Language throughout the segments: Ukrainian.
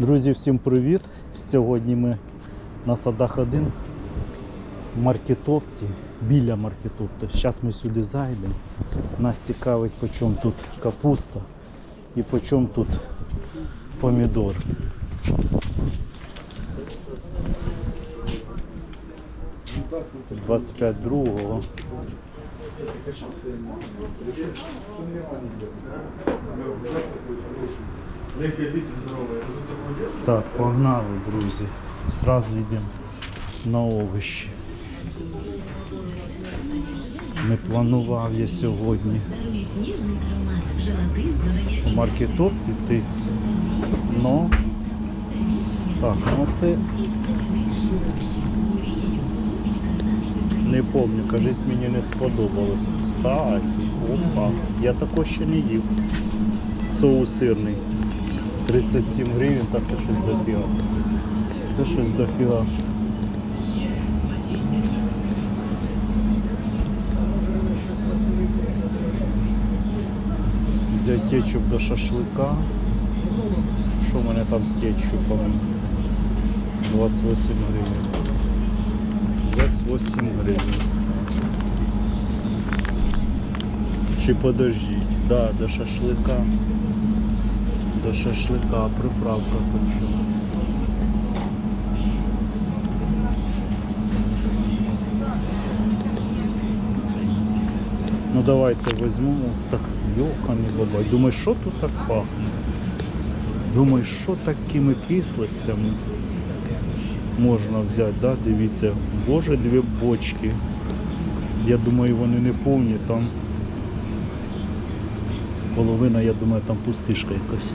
Друзі, всім привіт! Сьогодні ми на садах 1 в маркетопті, біля маркетопти. Зараз ми сюди зайдемо. Нас цікавить, по чому тут капуста і по чому тут помідор. Тут 25 другого. Так, погнали, друзі. Сразу йдемо на овощі. Не планував я сьогодні у маркетоп піти. Ну, так, ну це не пам'ятаю, кажись, мені не сподобалось. Кстати, опа, я такого ще не їв. Соус сирний. 37 гривень, та це щось дофіга. Це щось дофіга. Взяти кетчуп до шашлика. Що в мене там з кетчупом? 28 гривень. 28 гривень. Чи подождіть? Да, до шашлика. До шашлика приправка хочу. Ну давайте візьмемо. Так, йокані бабай. Думаю, що тут так пахне? Думаю, що такими кислостями можна взяти, да? дивіться, боже, дві бочки. Я думаю, вони не повні, там половина, я думаю, там пустишка якась.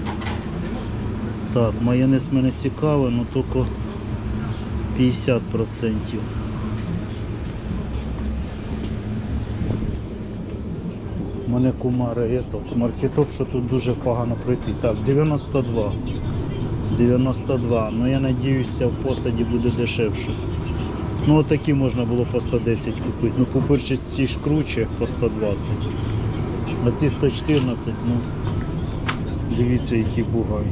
Так, майонез мене цікавий, але тільки 50%. У мене кумари ето, маркетоп, що тут дуже погано пройти. Так, 92. 92. Ну я надіюся, в посаді буде дешевше. Ну отакі можна було по 110 купити. Ну купити ці ж круче по 120. А ці 114, ну дивіться який бугай.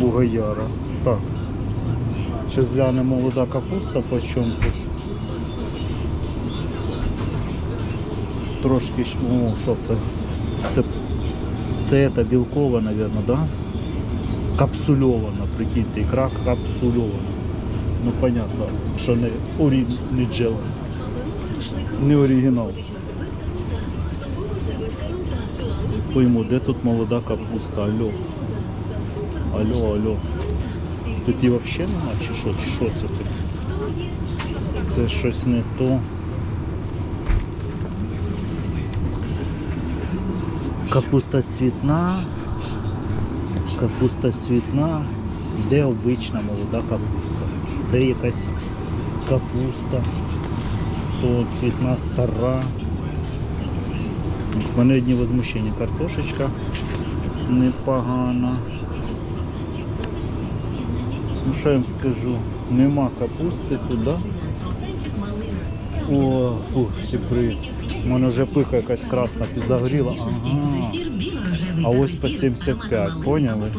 Бугаяра. Так. Ще зглянемо молода капуста по чому тут. Трошки, ну що це? Це, це та білкова, мабуть, да? Капсульована, прикиньте, ікра капсульована. Ну понятно, що не орі, не джел. Не оригінал. Пойму, де тут молода капуста? Алло. Алло, алло. Тут і взагалі нема чи що? Чи що це тут? Це щось не то. Капуста цвітна. Капуста цвітна. Де обична молода капуста? Це якась капуста. То цвітна стара. У мене одні возмущення. Картошечка непогана. Ну що я вам скажу? Нема капусти туди. О, ух, всі привіт. У мене вже пиха якась красна підзагоріла. Ага. А ось по 75, поняли?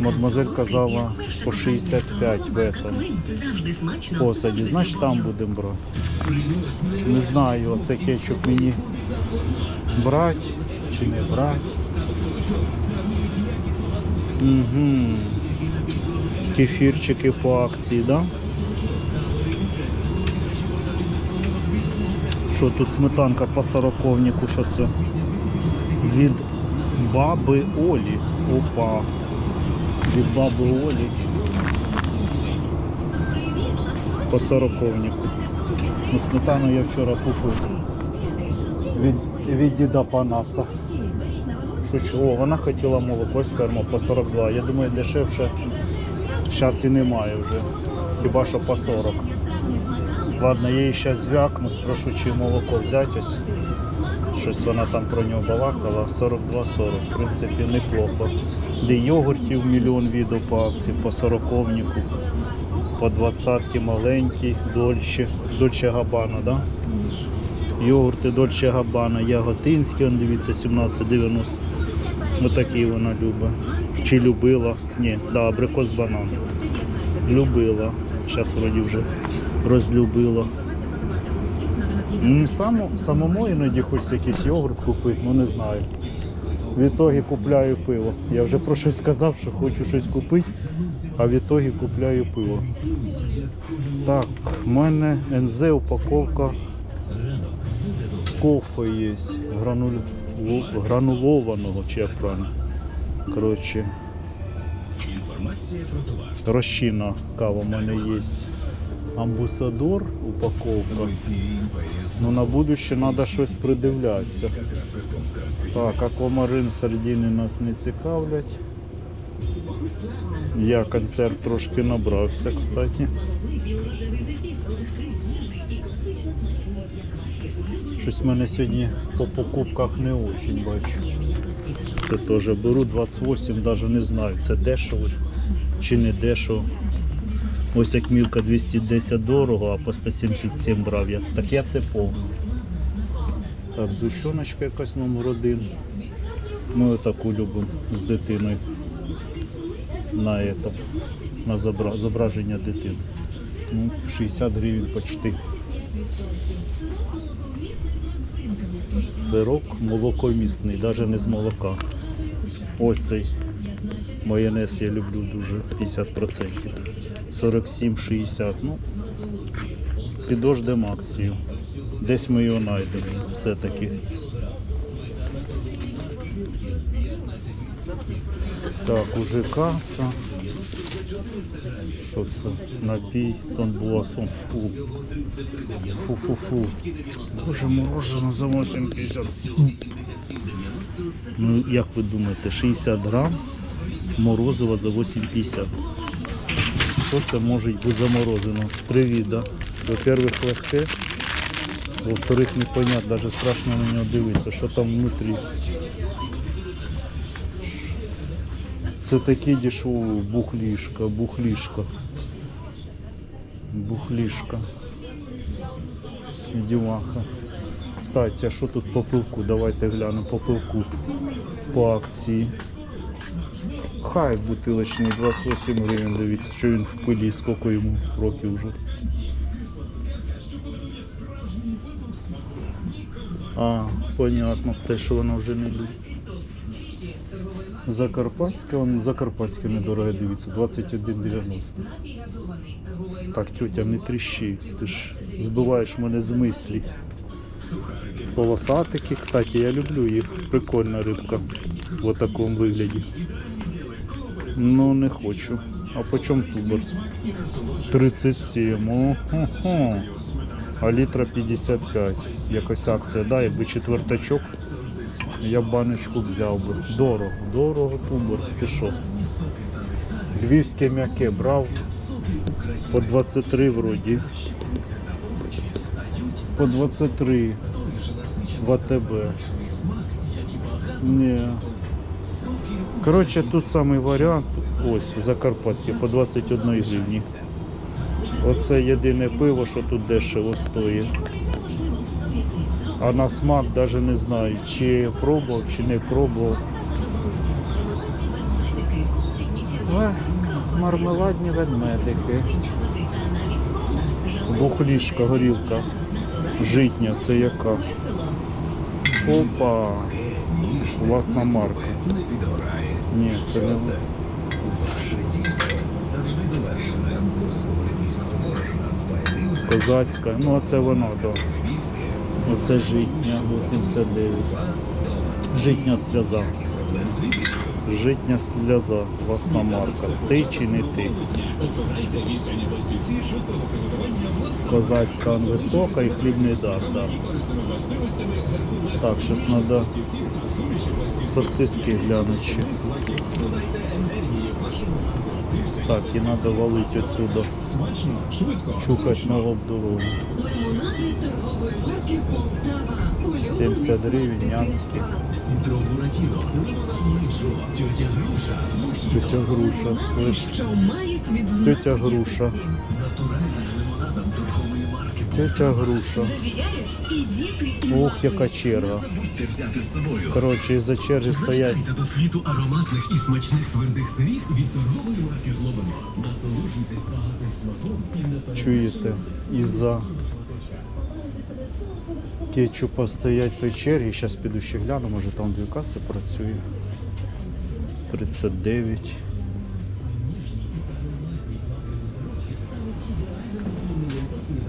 Мадемуазель казала по 65 в этом посаді. Значить там будемо брати. Не знаю, оце кетчуп мені брати чи не брати. Угу. Кефірчики по акції, да? Що тут сметанка по сороковнику, що це? Від баби Олі. Опа. Від баби Олі. По сороковнику. Ну, сметану я вчора купив. Від, від діда Панаса. Що? О, вона хотіла молоко з ферму по 42. Я думаю, дешевше зараз і немає вже. Хіба що по 40. Ладно, я її зараз зв'якну, спрошу, чи молоко взяти ось. Щось вона там про нього балакала. 42-40, в принципі, неплохо. Де йогуртів мільйон відео по акції, по 40 по 20 маленькі, дольче, дольче габана, да? Йогурти Дольче Габана, Яготинські, он дивіться, 17,90. Отакі вона любить. Чи любила? Ні, да, абрикос банан. Любила. Зараз вроді вже розлюбила. Не само, самому іноді хочеться якийсь йогурт купити, ну не знаю. В ітогі купляю пиво. Я вже про щось сказав, що хочу щось купити, а в ітогі купляю пиво. Так, в мене НЗ упаковка кофе є. Грануль... Гранулованого, чи як правильно. Коротше. Розчинна кава в мене є. Амбусадор упаковка. Ну на будуще треба щось придивлятися. Так, аквамарин сардини нас не цікавлять. Я концерт трошки набрався, кстати. Щось в мене сьогодні по покупках не очень бачу. Це теж беру 28, навіть не знаю, це дешево чи не дешево. Ось як мілка 210 дорого, а по 177 брав я. Так я це повний. Так, зущоночка якась номер один. Ми таку любимо з дитиною. На это, на зобра... зображення дитини. Ну, 60 гривень почти. Сирок молокомісний, навіть не з молока. Ось цей майонез я люблю дуже 50%. 47-60. Ну, підождемо акцію. Десь ми його знайдемо все-таки. Так, уже каса. Що це? Напій, тонбуасон. Фу. Фу-фу-фу. Боже, мороженое за 8,50. Ну, як ви думаєте, 60 грам морозива за 8,50. Що це може бути заморожено? Три вида. Во-первых, легке. Во-вторых, непонятно, даже страшно на нього дивитися, що там внутрі. Це таке дешево бухлішка, бухлішка. Бухлішка. Діваха. Кстати, а що тут по пивку? Давайте глянемо по пивку. По акції. Хай бутилочний 28 гривень, дивіться, що він в пилі, скільки йому років вже. А, понятно, те, що воно вже не любить. Закарпатське, он Закарпатське недороге дивіться, 21,90. Так, тетя, не тріщи, ти ж збиваєш мене з мислі. Полосатики, кстати, я люблю їх. Прикольна рибка в такому вигляді. Ну не хочу. А по чому тубер? 37. Ого. А літра 55. Якось акція, да, якби четвертачок, я баночку взяв би. Дорого, дорого тубер. Що? Львівське м'яке брав по 23 вроді. По 23 в АТБ. Ні. Коротше, тут самий варіант, ось Закарпатське, по 21 гривні. Оце єдине пиво, що тут дешево стоїть. А на смак навіть не знаю, чи пробував, чи не пробував. Мармеладні ведмедики. Бухлішка, горілка. Житня, це яка? Опа. Власна марка. Ні, це не. Це ваше дійство завжди довершене до свого львівського борошна. Козацька. Ну а це воно, так. Оце житня 89. вас. Житня сльоза. Житня сльоза, власна марка. Ти чи не ти? Козацька он висока і хлібний дар. Да. Так, щось треба сосиски глянути ще. Так, і треба валити отсюда. Швидко. Чухать дорогу. Лимонади торгової марки Полтава. 70 гривень, Груша, Тетя груша, відзнаки Тетя груша. Тетя груша. Ох, яка черга. Коротше, із-за черги стоять. До світу ароматних і смачних твердих сирів від торгової марки Глобино. Насолоджуйтесь багатим смаком і Чуєте, із-за кетчупа стоять в. Зараз піду ще гляну, може там дві каси працює. 39.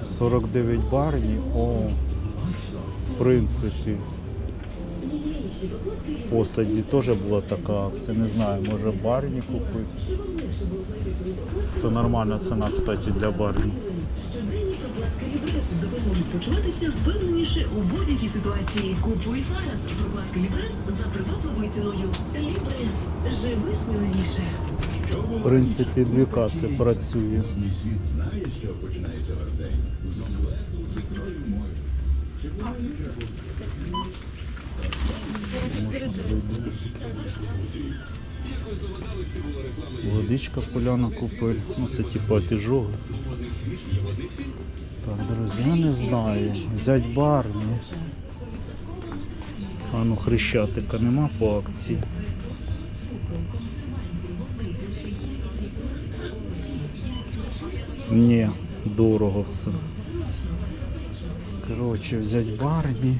Сорок дев'ять барні. О, в принципі. Посаді теж була така акція. Не знаю, може барні купити. Це нормальна ціна, кстати, для барні. Допоможуть почуватися впевненіше у будь-якій ситуації. Купуй зараз прокладки Лібрес за привабливою ціною. Лібрес. Живи сміливіше. В принципі, дві каси працює. Водичка поляна купив. Ну це типу отижоги. Так, друзі, я не знаю. Взять барні. А ну хрещатика нема по акції. Ні, дорого все. Коротше, взять барні.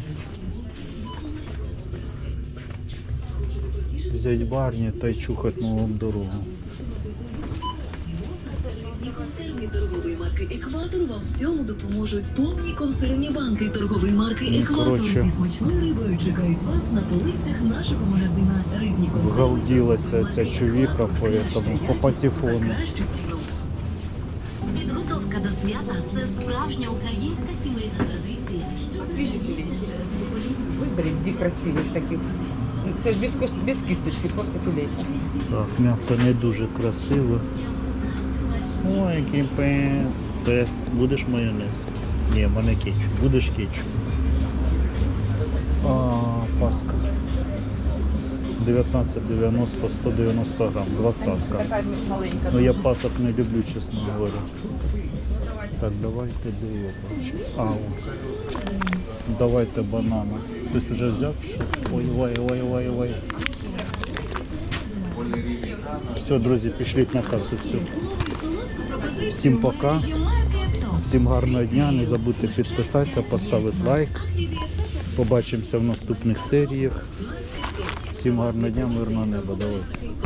Взять барні та й чухать нову дорогу. Консервні торгової марки Екватор вам в цьому допоможуть. Повні консервні банки торгової марки Ну, Екватор зі смачною рибою чекають вас на полицях нашого магазина. Рибні консерви. Вгалділася ця чувіха по, этому, по патефону. Кращу ціну. Підготовка до свята це справжня українська сімейна традиція. Виберіть дві красивих таких. Це ж без, без кісточки, просто філейка. Так, м'ясо не дуже красиве. Ой, який пес. Пес. Будеш майонез? Ні, в мене кетчуп. Будеш кетчуп. А, паска. 19,90 190 грам, 20 Така маленька. Ну я пасок не люблю, чесно говоря. Так, давайте дивимося. А, о. давайте банана. Хтось вже взяв? Ой, ой, ой, ой, ой. Все, друзі, пішліть на касу. Все. Всім пока. Всім гарного дня. Не забудьте підписатися, поставити лайк. Побачимося в наступних серіях. Всім гарного дня, мирного неба. Давайте.